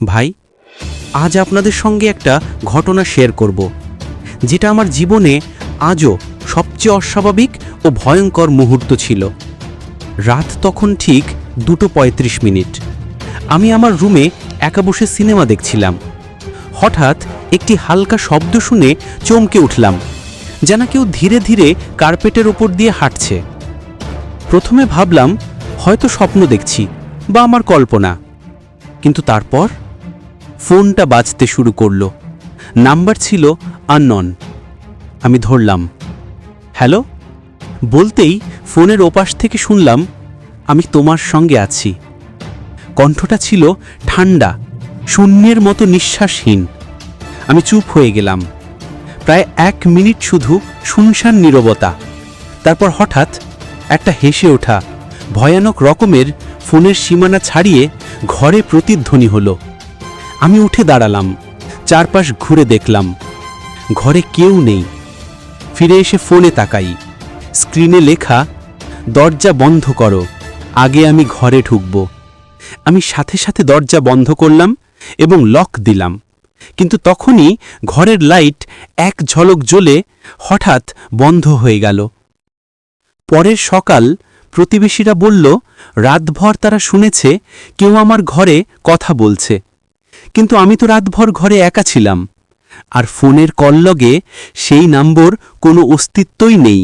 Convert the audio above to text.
ভাই, আজ আপনাদের সঙ্গে একটা ঘটনা শেয়ার করব, যেটা আমার জীবনে আজও সবচেয়ে অস্বাভাবিক ও ভয়ঙ্কর মুহূর্ত ছিল। রাত তখন ঠিক দুটো পঁয়ত্রিশ মিনিট। আমি আমার রুমে একা বসে সিনেমা দেখছিলাম। হঠাৎ একটি হালকা শব্দ শুনে চমকে উঠলাম, যেন কেউ ধীরে ধীরে কার্পেটের ওপর দিয়ে হাঁটছে। প্রথমে ভাবলাম, হয়তো স্বপ্ন দেখছি বা আমার কল্পনা। কিন্তু তারপর ফোনটা বাজতে শুরু করল। নাম্বার ছিল আননন। আমি ধরলাম, হ্যালো? বলতেই ফোনের ওপাশ থেকে শুনলাম, আমি তোমার সঙ্গে আছি। কণ্ঠটা ছিল ঠান্ডা, শূন্যের মতো নিঃশ্বাসহীন। আমি চুপ হয়ে গেলাম। প্রায় এক মিনিট শুধু শুনশান নীরবতা। তারপর হঠাৎ একটা হেসে ওঠা, ভয়ানক রকমের ফোনের সীমানা ছাড়িয়ে ঘরে প্রতিধ্বনি হলো। আমি উঠে দাঁড়ালাম, চারপাশ ঘুরে দেখলাম, ঘরে কেউ নেই। ফিরে এসে ফোনে তাকাই, স্ক্রিনে লেখা, দরজা বন্ধ করো, আগে আমি ঘরে ঢুকব। আমি সাথে সাথে দরজা বন্ধ করলাম এবং লক দিলাম, কিন্তু তখনই ঘরের লাইট এক ঝলক জ্বলে হঠাৎ বন্ধ হয়ে গেল। পরের সকাল প্রতিবেশীরা বলল, রাতভর তারা শুনেছে, কেউ আমার ঘরে কথা বলছে। কিন্তু আমি তো রাতভর ঘরে একা ছিলাম। আর ফোনের কল লগে সেই নম্বর কোনো অস্তিত্বই নেই।